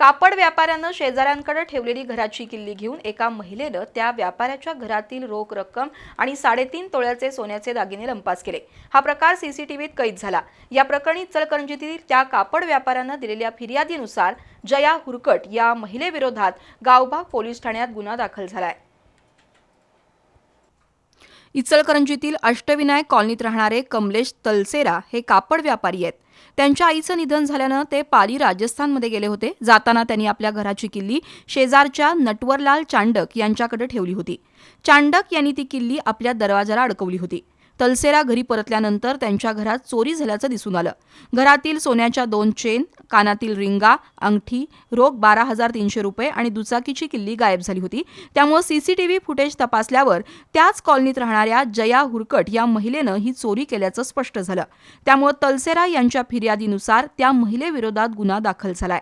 कापड व्यापाऱ्यानं शेजाऱ्यांकडे ठेवलेली घराची किल्ली घेऊन एका महिलेनं त्या व्यापाऱ्याच्या घरातील रोख रक्कम आणि साडेतीन तोळ्याचे सोन्याचे दागिने लंपास केले. हा प्रकार सीसीटीव्हीत कैद झाला. या प्रकरणी चलकरंजीतील त्या कापड व्यापाऱ्यानं दिलेल्या फिर्यादीनुसार जया हुरकट या महिलेविरोधात गावभाग पोलीस ठाण्यात गुन्हा दाखल झालाय. इचलकरंजीतील अष्टविनायक कॉलनीत राहणारे कमलेश तलसेरा हे कापड व्यापारी आहेत. त्यांच्या आईचं निधन झाल्यानं ते पाली राजस्थानमध्ये गेले होते. जाताना त्यांनी आपल्या घराची किल्ली शेजारच्या नटवरलाल चांडक यांच्याकडे ठेवली होती. चांडक यांनी ती किल्ली आपल्या दरवाजाला अडकवली होती. तलसेरा घरी परतल्यानंतर त्यांच्या घरात चोरी झाल्याचं दिसून आलं. घरातील सोन्याच्या दोन चेन कानातील रिंगा अंगठी रोख बारा हजार तीनशे रुपये आणि दुचाकीची किल्ली गायब झाली होती. त्यामुळे सीसीटीव्ही फुटेज तपासल्यावर त्याच कॉलनीत राहणाऱ्या जया हुरकट या महिलेनं ही चोरी केल्याचं स्पष्ट झालं. त्यामुळे तलसेरा यांच्या फिर्यादीनुसार त्या महिलेविरोधात गुन्हा दाखल झालाय.